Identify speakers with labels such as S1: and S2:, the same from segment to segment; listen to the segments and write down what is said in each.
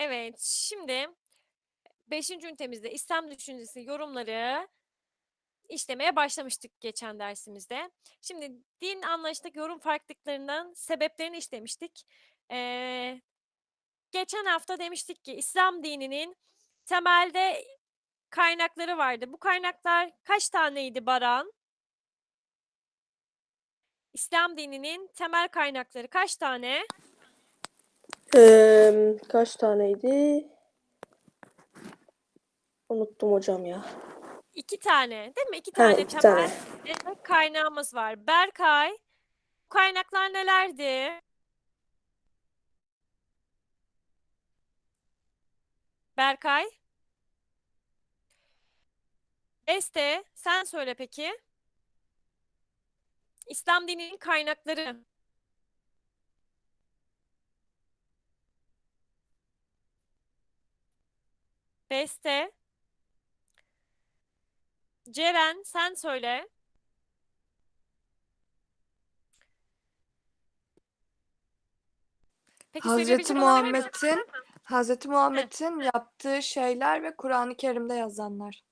S1: Evet, şimdi 5. ünitemizde İslam düşüncesi yorumları işlemeye başlamıştık geçen dersimizde. Şimdi din anlayışındaki yorum farklılıklarından sebeplerini işlemiştik. Ee, geçen hafta demiştik ki İslam dininin temelde kaynakları vardı. Bu kaynaklar kaç taneydi Baran? İslam dininin temel kaynakları kaç tane?
S2: Kaç taneydi? Unuttum hocam ya.
S1: İki tane, değil mi? İki
S2: Ha,
S1: tane
S2: iki
S1: temel
S2: tane.
S1: kaynağımız var. Berkay, bu kaynaklar nelerdi? Berkay, Beste, sen söyle peki. İslam dininin kaynakları. Beste, Ceren, sen söyle. Peki
S3: Hazreti
S1: söyleyebilecek olan var mı?
S3: Muhammed'in Hazreti Muhammed'in yaptığı şeyler ve Kur'an-ı Kerim'de yazanlar.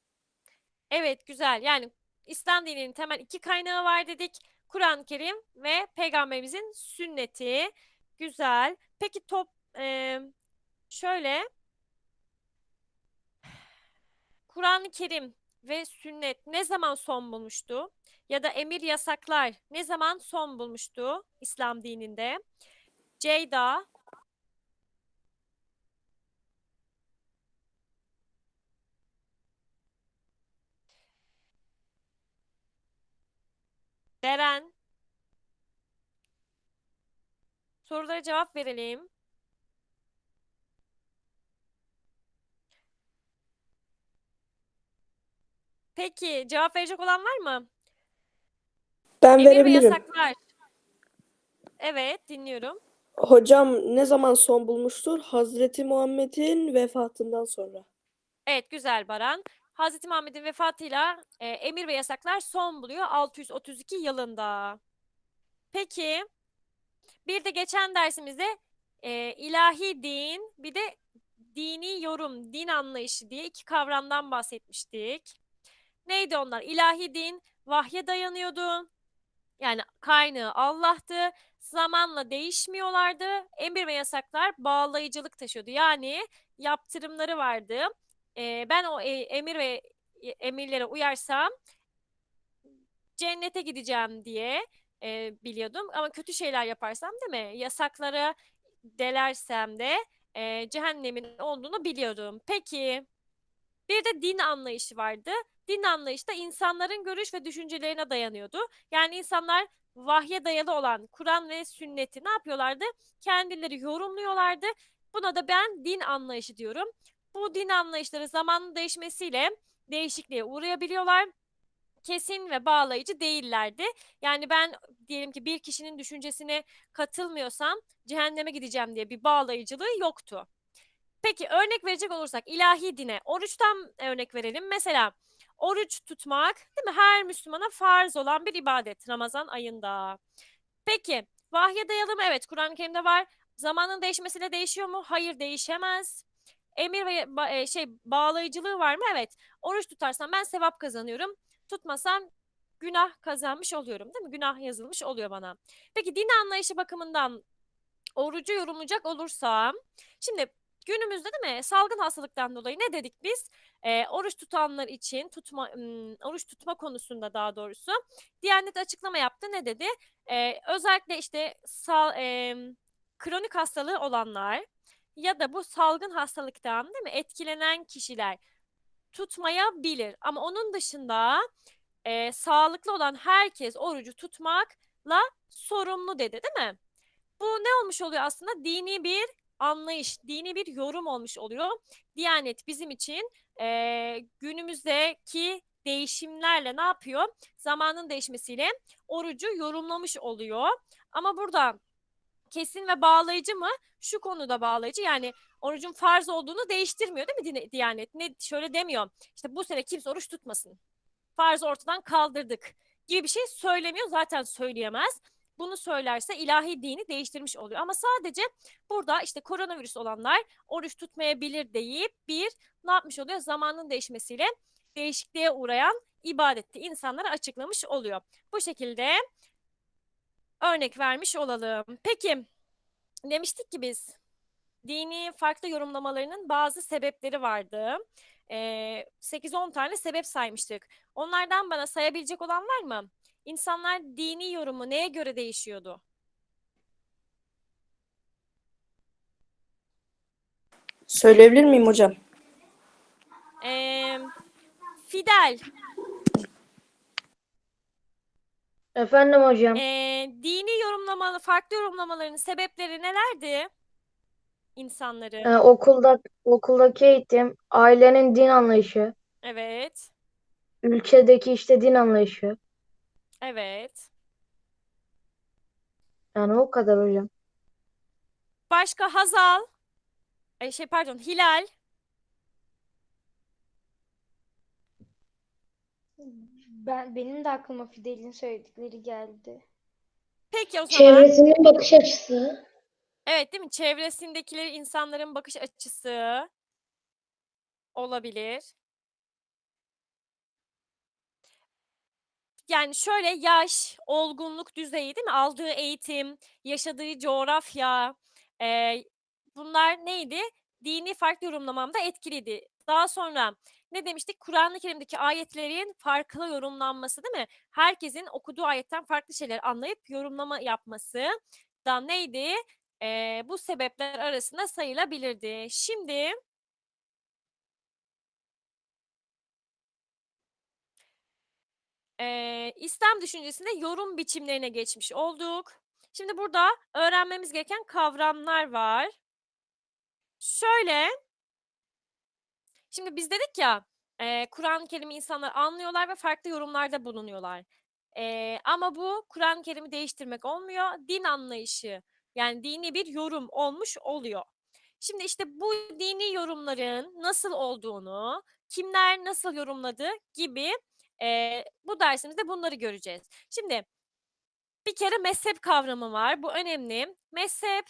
S1: Evet, güzel. Yani İslam dininin temel iki kaynağı var dedik. Kur'an-ı Kerim ve Peygamberimizin sünneti. Güzel. Peki top e, şöyle Kur'an-ı Kerim ve sünnet ne zaman son bulmuştu? Ya da emir yasaklar ne zaman son bulmuştu İslam dininde? Ceyda, Beren. Sorulara cevap verelim. Peki cevap verecek olan var mı?
S2: Ben
S1: Emir ve
S2: verebilirim.
S1: yasaklar. Evet, dinliyorum.
S2: Hocam ne zaman son bulmuştur? Hazreti Muhammed'in vefatından sonra.
S1: Evet, güzel Baran. Hazreti Muhammed'in vefatıyla e, emir ve yasaklar son buluyor 632 yılında. Peki, bir de geçen dersimizde e, ilahi din, bir de dini yorum, din anlayışı diye iki kavramdan bahsetmiştik. Neydi onlar? İlahi din vahye dayanıyordu. Yani kaynağı Allah'tı. Zamanla değişmiyorlardı. Emir ve yasaklar bağlayıcılık taşıyordu. Yani yaptırımları vardı. Ee, ben o e, emir ve emirlere uyarsam cennete gideceğim diye e, biliyordum. Ama kötü şeyler yaparsam değil mi? Yasaklara delersem de e, cehennemin olduğunu biliyordum. Peki bir de din anlayışı vardı. Din anlayışı da insanların görüş ve düşüncelerine dayanıyordu. Yani insanlar vahye dayalı olan Kur'an ve sünneti ne yapıyorlardı? Kendileri yorumluyorlardı. Buna da ben din anlayışı diyorum. Bu din anlayışları zamanın değişmesiyle değişikliğe uğrayabiliyorlar. Kesin ve bağlayıcı değillerdi. Yani ben diyelim ki bir kişinin düşüncesine katılmıyorsam cehenneme gideceğim diye bir bağlayıcılığı yoktu. Peki örnek verecek olursak ilahi dine oruçtan örnek verelim. Mesela oruç tutmak değil mi? Her Müslümana farz olan bir ibadet Ramazan ayında. Peki vahye dayalı mı? Evet Kur'an-ı Kerim'de var. Zamanın değişmesiyle değişiyor mu? Hayır değişemez. Emir ve ba- e, şey bağlayıcılığı var mı? Evet. Oruç tutarsam ben sevap kazanıyorum. Tutmasam günah kazanmış oluyorum değil mi? Günah yazılmış oluyor bana. Peki din anlayışı bakımından orucu yorumlayacak olursam şimdi günümüzde değil mi salgın hastalıktan dolayı ne dedik biz? Ee, oruç tutanlar için tutma oruç tutma konusunda daha doğrusu Diyanet açıklama yaptı ne dedi? Ee, özellikle işte sal, em, kronik hastalığı olanlar ya da bu salgın hastalıktan değil mi etkilenen kişiler tutmayabilir. Ama onun dışında e, sağlıklı olan herkes orucu tutmakla sorumlu dedi değil mi? Bu ne olmuş oluyor aslında? Dini bir anlayış, dini bir yorum olmuş oluyor. Diyanet bizim için e, günümüzdeki değişimlerle ne yapıyor? Zamanın değişmesiyle orucu yorumlamış oluyor. Ama burada kesin ve bağlayıcı mı? Şu konuda bağlayıcı. Yani orucun farz olduğunu değiştirmiyor değil mi Diyanet? Ne şöyle demiyor. İşte bu sene kimse oruç tutmasın. Farzı ortadan kaldırdık gibi bir şey söylemiyor. Zaten söyleyemez. Bunu söylerse ilahi dini değiştirmiş oluyor. Ama sadece burada işte koronavirüs olanlar oruç tutmayabilir deyip bir ne yapmış oluyor? Zamanın değişmesiyle değişikliğe uğrayan ibadeti insanlara açıklamış oluyor. Bu şekilde örnek vermiş olalım. Peki demiştik ki biz dini farklı yorumlamalarının bazı sebepleri vardı. Ee, 8-10 tane sebep saymıştık. Onlardan bana sayabilecek olan var mı? İnsanlar dini yorumu neye göre değişiyordu?
S2: Söyleyebilir miyim hocam?
S1: Ee, Fidel,
S4: Efendim hocam.
S1: ee, dini yorumlamalı, farklı yorumlamaların sebepleri nelerdi? İnsanları.
S4: Ee, okulda okuldaki eğitim, ailenin din anlayışı,
S1: Evet,
S4: ülkedeki işte din anlayışı.
S1: Evet.
S4: Yani o kadar hocam.
S1: Başka Hazal, ay şey pardon Hilal.
S5: Ben benim de aklıma Fidel'in söyledikleri geldi.
S1: Peki o zaman.
S6: Çevresinin bakış açısı.
S1: Evet değil mi? Çevresindekileri insanların bakış açısı olabilir. Yani şöyle yaş, olgunluk düzeyi değil mi? Aldığı eğitim, yaşadığı coğrafya, eee, bunlar neydi? Dini farklı yorumlamamda etkiliydi. Daha sonra ne demiştik? Kur'an-ı Kerim'deki ayetlerin farklı yorumlanması değil mi? Herkesin okuduğu ayetten farklı şeyler anlayıp yorumlama yapması da neydi? Eee, bu sebepler arasında sayılabilirdi. Şimdi eee, İslam düşüncesinde yorum biçimlerine geçmiş olduk. Şimdi burada öğrenmemiz gereken kavramlar var. Şöyle, şimdi biz dedik ya, eee, Kur'an-ı Kerim'i insanlar anlıyorlar ve farklı yorumlarda bulunuyorlar. Eee, ama bu Kur'an-ı Kerim'i değiştirmek olmuyor. Din anlayışı, yani dini bir yorum olmuş oluyor. Şimdi işte bu dini yorumların nasıl olduğunu, kimler nasıl yorumladı gibi eee, bu dersimizde bunları göreceğiz. Şimdi bir kere mezhep kavramı var. Bu önemli. Mezhep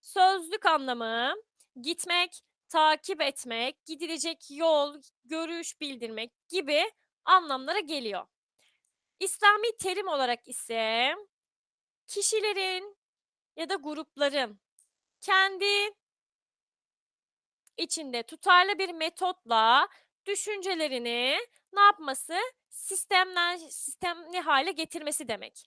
S1: sözlük anlamı gitmek, takip etmek, gidilecek yol, görüş bildirmek gibi anlamlara geliyor. İslami terim olarak ise kişilerin ya da grupların kendi içinde tutarlı bir metotla düşüncelerini ne yapması? Sistemden sistemli hale getirmesi demek.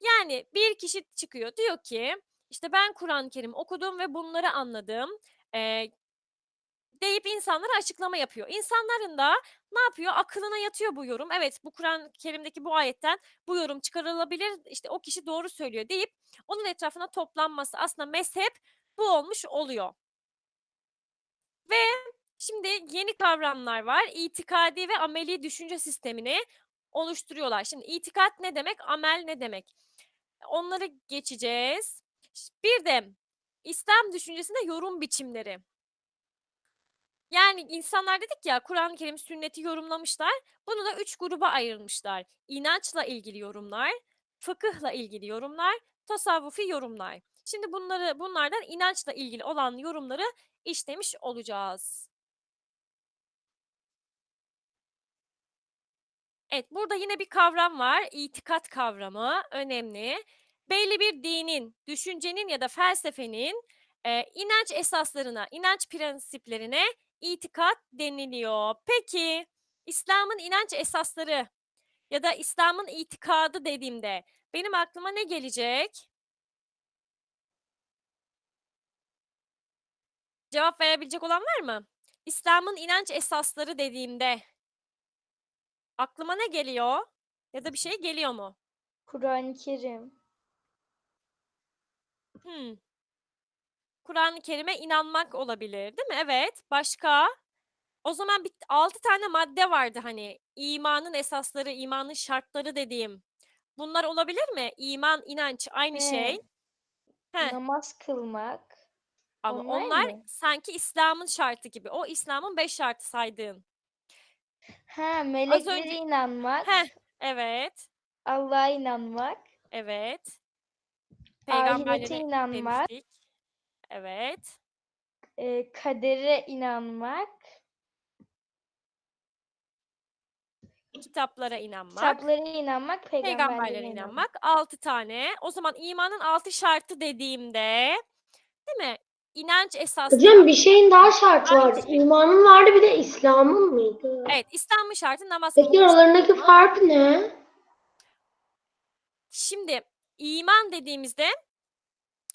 S1: Yani bir kişi çıkıyor diyor ki işte ben Kur'an-ı Kerim okudum ve bunları anladım. Eee, deyip insanlara açıklama yapıyor. İnsanların da ne yapıyor? Akılına yatıyor bu yorum. Evet bu Kur'an-ı Kerim'deki bu ayetten bu yorum çıkarılabilir. İşte o kişi doğru söylüyor deyip onun etrafına toplanması aslında mezhep bu olmuş oluyor. Ve şimdi yeni kavramlar var. İtikadi ve ameli düşünce sistemini oluşturuyorlar. Şimdi itikat ne demek? Amel ne demek? Onları geçeceğiz. Bir de İslam düşüncesinde yorum biçimleri. Yani insanlar dedik ya Kur'an-ı Kerim sünneti yorumlamışlar. Bunu da üç gruba ayırmışlar. İnançla ilgili yorumlar, fıkıhla ilgili yorumlar, tasavvufi yorumlar. Şimdi bunları bunlardan inançla ilgili olan yorumları işlemiş olacağız. Evet, burada yine bir kavram var. İtikat kavramı önemli. Belli bir dinin, düşüncenin ya da felsefenin e, inanç esaslarına, inanç prensiplerine itikat deniliyor. Peki, İslam'ın inanç esasları ya da İslam'ın itikadı dediğimde benim aklıma ne gelecek? Cevap verebilecek olan var mı? İslam'ın inanç esasları dediğimde aklıma ne geliyor? Ya da bir şey geliyor mu?
S5: Kur'an-ı Kerim.
S1: Hmm. Kur'an-ı Kerim'e inanmak olabilir, değil mi? Evet. Başka? O zaman bir altı tane madde vardı hani imanın esasları, imanın şartları dediğim. Bunlar olabilir mi? İman, inanç aynı
S5: He,
S1: şey. He.
S5: Namaz kılmak.
S1: Ama
S5: onlar
S1: onlar
S5: mı?
S1: sanki İslam'ın şartı gibi. O İslam'ın beş şartı saydığın.
S5: Ha, meleklere
S1: önce-
S5: inanmak.
S1: Heh, evet.
S5: Allah'a inanmak.
S1: Evet.
S5: Ahirete
S1: Peygamberlere
S5: inanmak,
S1: demiştik. Evet.
S5: e, kadere inanmak,
S1: Kitaplara inanmak.
S5: kitaplara inanmak, peygamberlere
S1: Peygamberlere
S5: inanmak.
S1: inanmak. Altı tane. O zaman imanın altı şartı dediğimde değil mi? İnanç esasları.
S6: Hocam bir şeyin daha
S1: Aynı
S6: vardı. İmanın vardı bir de İslam'ın mıydı?
S1: Evet, İslam'ın şartı namaz
S6: Peki
S1: kılmak.
S6: aralarındaki fark ne?
S1: Şimdi iman dediğimizde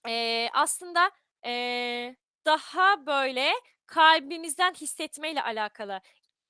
S1: eee, aslında eee, daha böyle kalbimizden hissetmeyle alakalı.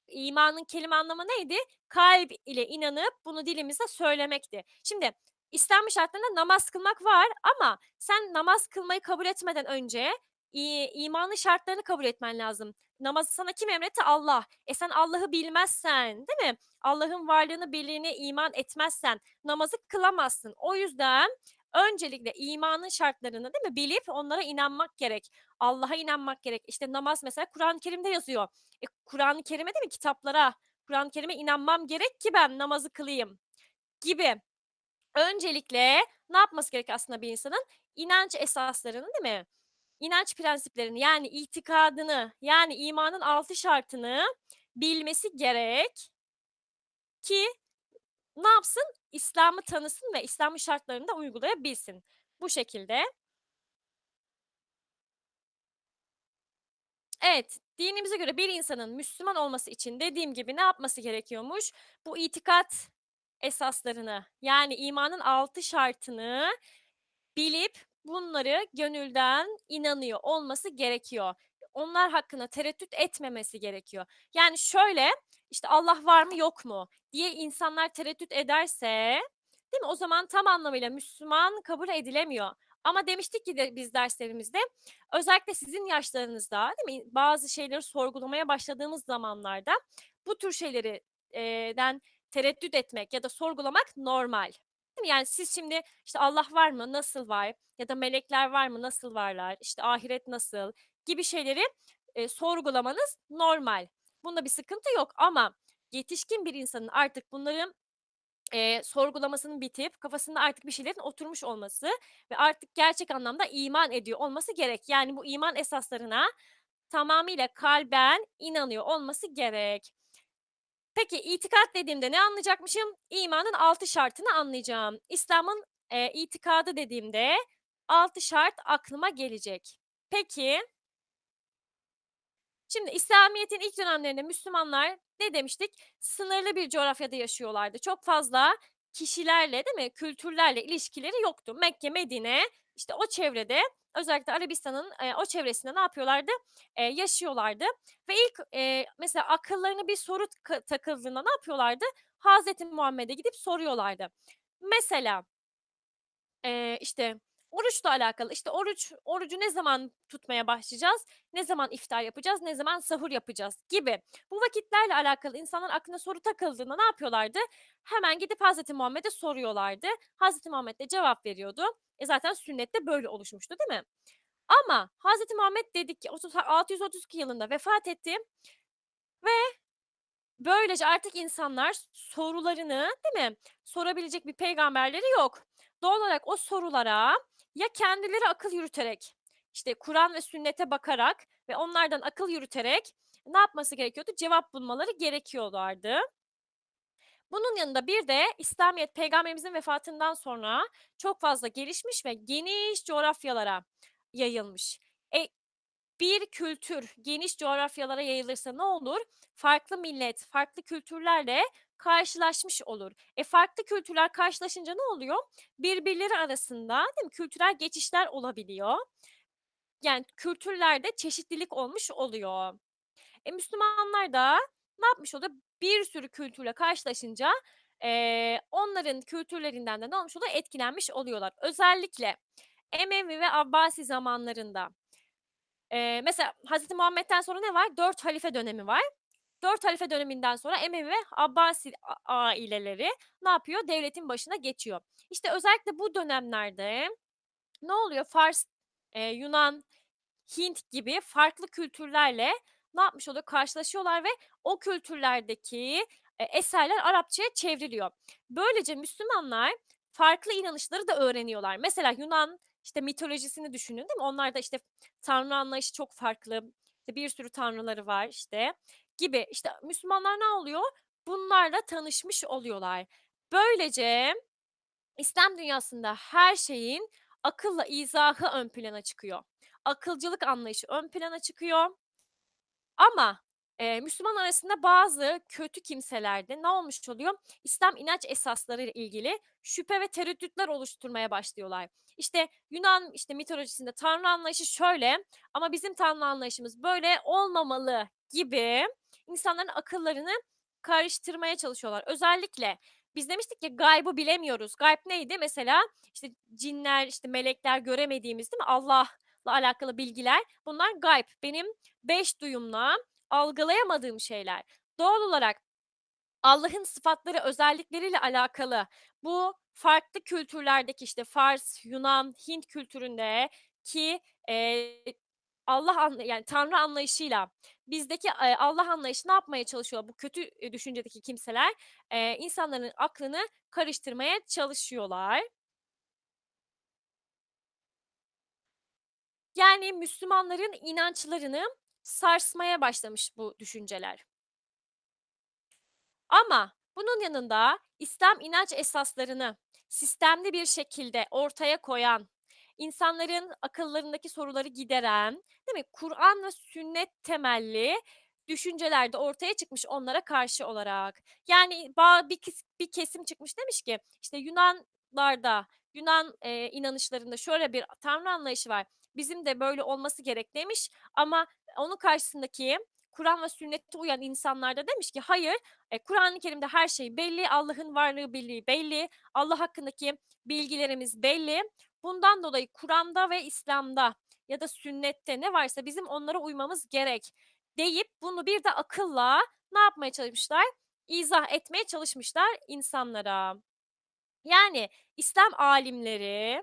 S1: İmanın kelime anlamı neydi? Kalp ile inanıp bunu dilimizde söylemekti. Şimdi İslam şartlarında namaz kılmak var ama sen namaz kılmayı kabul etmeden önce i- imanın şartlarını kabul etmen lazım. Namazı sana kim emretti? Allah. E sen Allah'ı bilmezsen, değil mi? Allah'ın varlığını, birliğine iman etmezsen namazı kılamazsın. O yüzden öncelikle imanın şartlarını değil mi bilip onlara inanmak gerek. Allah'a inanmak gerek. İşte namaz mesela Kur'an-ı Kerim'de yazıyor. E, Kur'an-ı Kerim'e değil mi kitaplara, Kur'an-ı Kerim'e inanmam gerek ki ben namazı kılayım gibi. Öncelikle ne yapması gerek aslında bir insanın? İnanç esaslarını değil mi? İnanç prensiplerini yani itikadını yani imanın altı şartını bilmesi gerek ki ne yapsın? İslam'ı tanısın ve İslam'ın şartlarını da uygulayabilsin. Bu şekilde. Evet, dinimize göre bir insanın Müslüman olması için dediğim gibi ne yapması gerekiyormuş? Bu itikat esaslarını yani imanın altı şartını bilip bunları gönülden inanıyor olması gerekiyor. Onlar hakkında tereddüt etmemesi gerekiyor. Yani şöyle işte Allah var mı yok mu diye insanlar tereddüt ederse değil mi? O zaman tam anlamıyla Müslüman kabul edilemiyor. Ama demiştik ki de biz derslerimizde özellikle sizin yaşlarınızda değil mi? Bazı şeyleri sorgulamaya başladığımız zamanlarda bu tür şeyleri den tereddüt etmek ya da sorgulamak normal. Mi? Yani siz şimdi işte Allah var mı? Nasıl var? Ya da melekler var mı? Nasıl varlar? İşte ahiret nasıl? Gibi şeyleri e, sorgulamanız normal. Bunda bir sıkıntı yok ama yetişkin bir insanın artık bunların e, sorgulamasının bitip kafasında artık bir şeylerin oturmuş olması ve artık gerçek anlamda iman ediyor olması gerek. Yani bu iman esaslarına tamamıyla kalben inanıyor olması gerek. Peki itikat dediğimde ne anlayacakmışım? İmanın altı şartını anlayacağım. İslam'ın e, itikadı dediğimde altı şart aklıma gelecek. Peki Şimdi İslamiyet'in ilk dönemlerinde Müslümanlar ne demiştik? Sınırlı bir coğrafyada yaşıyorlardı. Çok fazla kişilerle değil mi? Kültürlerle ilişkileri yoktu. Mekke, Medine işte o çevrede özellikle Arabistan'ın e, o çevresinde ne yapıyorlardı? E, yaşıyorlardı. Ve ilk e, mesela akıllarına bir soru takıldığında ne yapıyorlardı? Hazreti Muhammed'e gidip soruyorlardı. Mesela e, işte oruçla alakalı işte oruç orucu ne zaman tutmaya başlayacağız? Ne zaman iftar yapacağız? Ne zaman sahur yapacağız gibi. Bu vakitlerle alakalı insanların aklına soru takıldığında ne yapıyorlardı? Hemen gidip Hazreti Muhammed'e soruyorlardı. Hazreti Muhammed de cevap veriyordu. E zaten sünnette böyle oluşmuştu değil mi? Ama Hazreti Muhammed dedik ki 30 632 yılında vefat etti ve böylece artık insanlar sorularını değil mi sorabilecek bir peygamberleri yok. Doğal olarak o sorulara ya kendileri akıl yürüterek işte Kur'an ve sünnete bakarak ve onlardan akıl yürüterek ne yapması gerekiyordu? Cevap bulmaları gerekiyorlardı. Bunun yanında bir de İslamiyet peygamberimizin vefatından sonra çok fazla gelişmiş ve geniş coğrafyalara yayılmış. E, bir kültür geniş coğrafyalara yayılırsa ne olur? Farklı millet, farklı kültürlerle karşılaşmış olur. E farklı kültürler karşılaşınca ne oluyor? Birbirleri arasında değil mi? kültürel geçişler olabiliyor. Yani kültürlerde çeşitlilik olmuş oluyor. E Müslümanlar da ne yapmış oluyor? Bir sürü kültürle karşılaşınca e, onların kültürlerinden de ne olmuş oluyor? Etkilenmiş oluyorlar. Özellikle Emevi ve Abbasi zamanlarında Eee, mesela Hazreti Muhammed'den sonra ne var? 4 halife dönemi var. 4 halife döneminden sonra Emevi ve Abbasi aileleri ne yapıyor? Devletin başına geçiyor. İşte özellikle bu dönemlerde ne oluyor? Fars, eee, Yunan, Hint gibi farklı kültürlerle ne yapmış oluyor? Karşılaşıyorlar ve o kültürlerdeki e, eserler Arapçaya çevriliyor. Böylece Müslümanlar farklı inanışları da öğreniyorlar. Mesela Yunan işte mitolojisini düşünün değil mi? Onlarda işte tanrı anlayışı çok farklı. İşte bir sürü tanrıları var işte gibi. İşte Müslümanlar ne oluyor? Bunlarla tanışmış oluyorlar. Böylece İslam dünyasında her şeyin akılla izahı ön plana çıkıyor. Akılcılık anlayışı ön plana çıkıyor. Ama e, Müslüman arasında bazı kötü kimselerde ne olmuş oluyor? İslam inanç esasları ile ilgili şüphe ve tereddütler oluşturmaya başlıyorlar. İşte Yunan işte mitolojisinde tanrı anlayışı şöyle ama bizim tanrı anlayışımız böyle olmamalı gibi insanların akıllarını karıştırmaya çalışıyorlar. Özellikle biz demiştik ya gaybı bilemiyoruz. Gayb neydi? Mesela işte cinler, işte melekler göremediğimiz değil mi? Allah'la alakalı bilgiler. Bunlar gayb. Benim beş duyumla algılayamadığım şeyler. Doğal olarak Allah'ın sıfatları, özellikleriyle alakalı bu farklı kültürlerdeki işte Fars, Yunan, Hint kültüründe ki eee, Allah anla yani Tanrı anlayışıyla bizdeki eee, Allah anlayışı yapmaya çalışıyor bu kötü e, düşüncedeki kimseler? İnsanların aklını karıştırmaya çalışıyorlar. Yani Müslümanların inançlarını sarsmaya başlamış bu düşünceler. Ama bunun yanında İslam inanç esaslarını sistemli bir şekilde ortaya koyan, insanların akıllarındaki soruları gideren, mi? Kur'an ve sünnet temelli düşünceler de ortaya çıkmış onlara karşı olarak. Yani bir, bir kesim çıkmış demiş ki işte Yunanlarda, Yunan e, inanışlarında şöyle bir tanrı anlayışı var. Bizim de böyle olması gerek demiş ama onun karşısındaki Kur'an ve sünnete uyan insanlar da demiş ki hayır e, Kur'an-ı Kerim'de her şey belli, Allah'ın varlığı birliği belli, Allah hakkındaki bilgilerimiz belli. Bundan dolayı Kur'an'da ve İslam'da ya da sünnette ne varsa bizim onlara uymamız gerek deyip bunu bir de akılla ne yapmaya çalışmışlar? İzah etmeye çalışmışlar insanlara. Yani İslam alimleri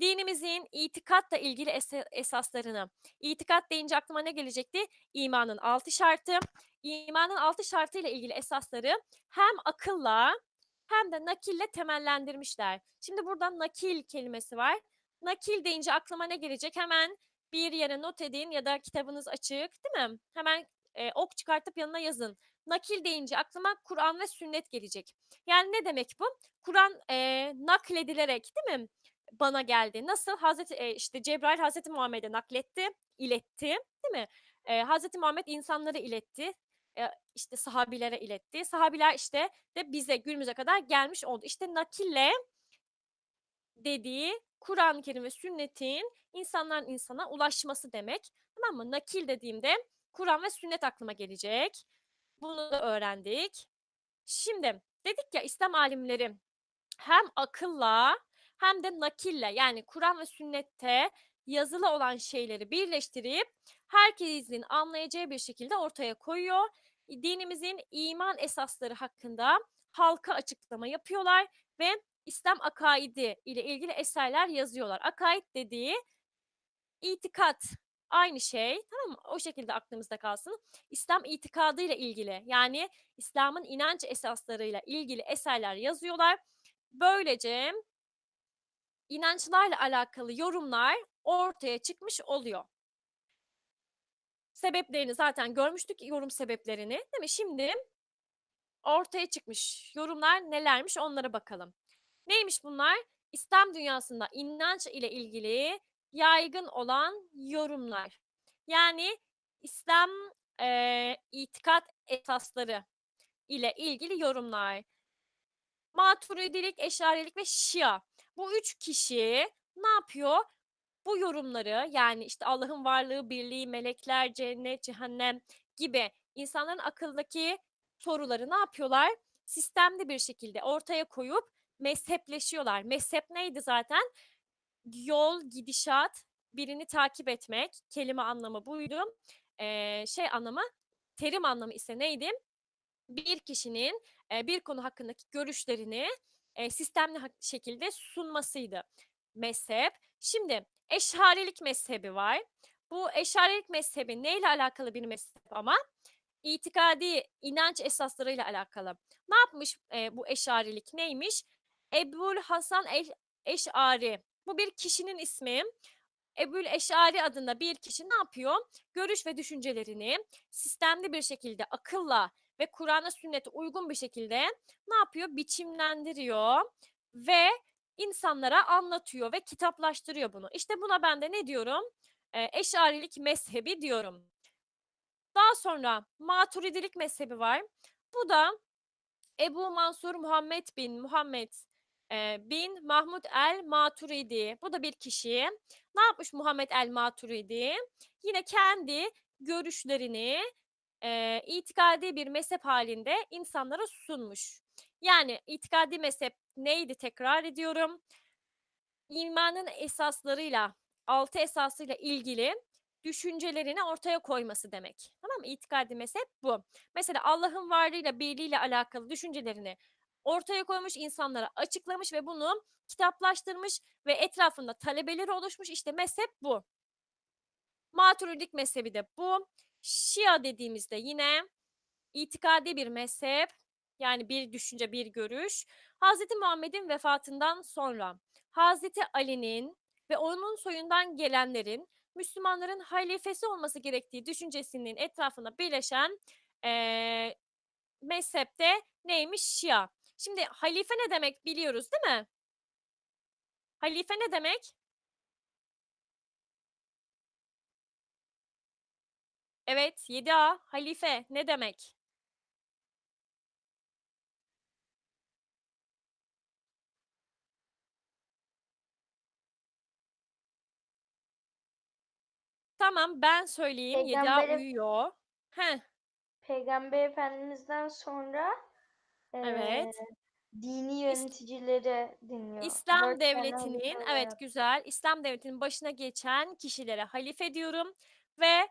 S1: dinimizin itikatla ilgili ese- esaslarını, itikat deyince aklıma ne gelecekti? İmanın altı şartı, imanın altı şartıyla ilgili esasları hem akılla hem de nakille temellendirmişler. Şimdi burada nakil kelimesi var. Nakil deyince aklıma ne gelecek? Hemen bir yere not edin ya da kitabınız açık değil mi? Hemen e, ok çıkartıp yanına yazın. Nakil deyince aklıma Kur'an ve sünnet gelecek. Yani ne demek bu? Kur'an e, nakledilerek değil mi? Bana geldi. Nasıl? Hazreti e, işte Cebrail Hazreti Muhammed'e nakletti, iletti, değil mi? E, Hazreti Muhammed insanları iletti. E, işte sahabilere iletti. Sahabiler işte de bize günümüze kadar gelmiş oldu. İşte nakille dediği Kur'an-ı Kerim ve sünnetin insanların insana ulaşması demek. Tamam mı? Nakil dediğimde Kur'an ve sünnet aklıma gelecek. Bunu da öğrendik. Şimdi dedik ya İslam alimleri hem akılla hem de nakille yani Kur'an ve sünnette yazılı olan şeyleri birleştirip herkesin anlayacağı bir şekilde ortaya koyuyor. Dinimizin iman esasları hakkında halka açıklama yapıyorlar ve İslam akaidi ile ilgili eserler yazıyorlar. Akaid dediği itikat aynı şey tamam mı? O şekilde aklımızda kalsın. İslam itikadı ile ilgili yani İslam'ın inanç esaslarıyla ilgili eserler yazıyorlar. Böylece inançlarla alakalı yorumlar ortaya çıkmış oluyor. Sebeplerini zaten görmüştük yorum sebeplerini değil mi? Şimdi ortaya çıkmış yorumlar nelermiş onlara bakalım. Neymiş bunlar? İslam dünyasında inanç ile ilgili yaygın olan yorumlar. Yani İslam eee, itikat esasları ile ilgili yorumlar. Maturidilik, Eşarilik ve Şia. Bu üç kişi ne yapıyor? Bu yorumları yani işte Allah'ın varlığı, birliği, melekler, cennet, cehennem gibi insanların akıldaki soruları ne yapıyorlar? Sistemli bir şekilde ortaya koyup mezhepleşiyorlar. Mezhep neydi zaten? Yol, gidişat, birini takip etmek. Kelime anlamı buydu. Ee, şey anlamı, terim anlamı ise neydi? Bir kişinin e, bir konu hakkındaki görüşlerini e, sistemli şekilde sunmasıydı mezhep. Şimdi eşarilik mezhebi var. Bu eşarilik mezhebi neyle alakalı bir mezhep ama? İtikadi inanç esaslarıyla alakalı. Ne yapmış e, bu eşarilik neymiş? Ebul Hasan Eş'ari. Bu bir kişinin ismi. Ebul Eş'ari adında bir kişi ne yapıyor? Görüş ve düşüncelerini sistemli bir şekilde akılla ve Kur'an'a sünnete uygun bir şekilde ne yapıyor? Biçimlendiriyor ve insanlara anlatıyor ve kitaplaştırıyor bunu. İşte buna ben de ne diyorum? Ee, Eş'arilik mezhebi diyorum. Daha sonra Maturidilik mezhebi var. Bu da Ebu Mansur Muhammed bin Muhammed e, bin Mahmud el Maturidi. Bu da bir kişi. Ne yapmış Muhammed el Maturidi? Yine kendi görüşlerini e, itikadi bir mezhep halinde insanlara sunmuş. Yani itikadi mezhep neydi tekrar ediyorum. İmanın esaslarıyla, altı esasıyla ilgili düşüncelerini ortaya koyması demek. Tamam mı? İtikadi mezhep bu. Mesela Allah'ın varlığıyla, birliğiyle alakalı düşüncelerini ortaya koymuş, insanlara açıklamış ve bunu kitaplaştırmış ve etrafında talebeleri oluşmuş. İşte mezhep bu. Maturidik mezhebi de bu. Şia dediğimizde yine itikadi bir mezhep, yani bir düşünce, bir görüş. Hazreti Muhammed'in vefatından sonra Hazreti Ali'nin ve onun soyundan gelenlerin Müslümanların halifesi olması gerektiği düşüncesinin etrafında birleşen eee mezhepte neymiş? Şia. Şimdi halife ne demek biliyoruz değil mi? Halife ne demek? Evet, 7A halife ne demek? Tamam ben söyleyeyim. 7A
S5: Peygambere-
S1: uyuyor. Heh,
S5: Peygamber Efendimiz'den sonra
S1: Evet.
S5: eee, dini yöneticileri dinliyor.
S1: İslam
S5: tane
S1: devletinin evet güzel. İslam devletinin başına geçen kişilere halife diyorum ve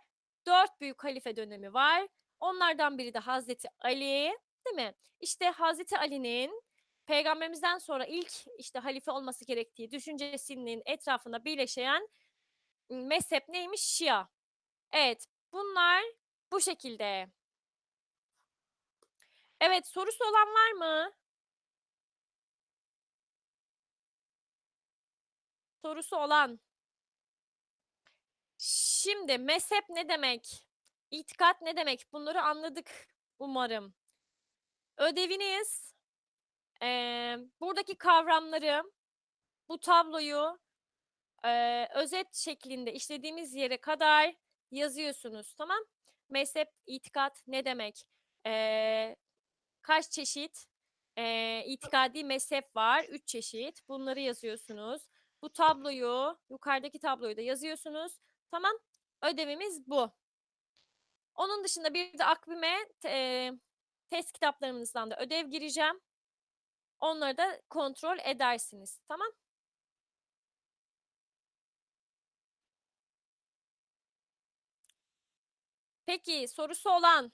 S1: dört büyük halife dönemi var. Onlardan biri de Hazreti Ali, değil mi? İşte Hazreti Ali'nin peygamberimizden sonra ilk işte halife olması gerektiği düşüncesinin etrafında birleşen mezhep neymiş? Şia. Evet, bunlar bu şekilde. Evet, sorusu olan var mı? Sorusu olan. Şimdi mezhep ne demek? İtikat ne demek? Bunları anladık umarım. Ödeviniz eee, buradaki kavramları, bu tabloyu eee, özet şeklinde işlediğimiz yere kadar yazıyorsunuz, tamam? Mezhep, itikat ne demek? Eee, kaç çeşit eee, itikadi mezhep var? Üç çeşit. Bunları yazıyorsunuz. Bu tabloyu, yukarıdaki tabloyu da yazıyorsunuz. Tamam? Ödevimiz bu. Onun dışında bir de akbime e, test kitaplarımızdan da ödev gireceğim. Onları da kontrol edersiniz. Tamam? Peki sorusu olan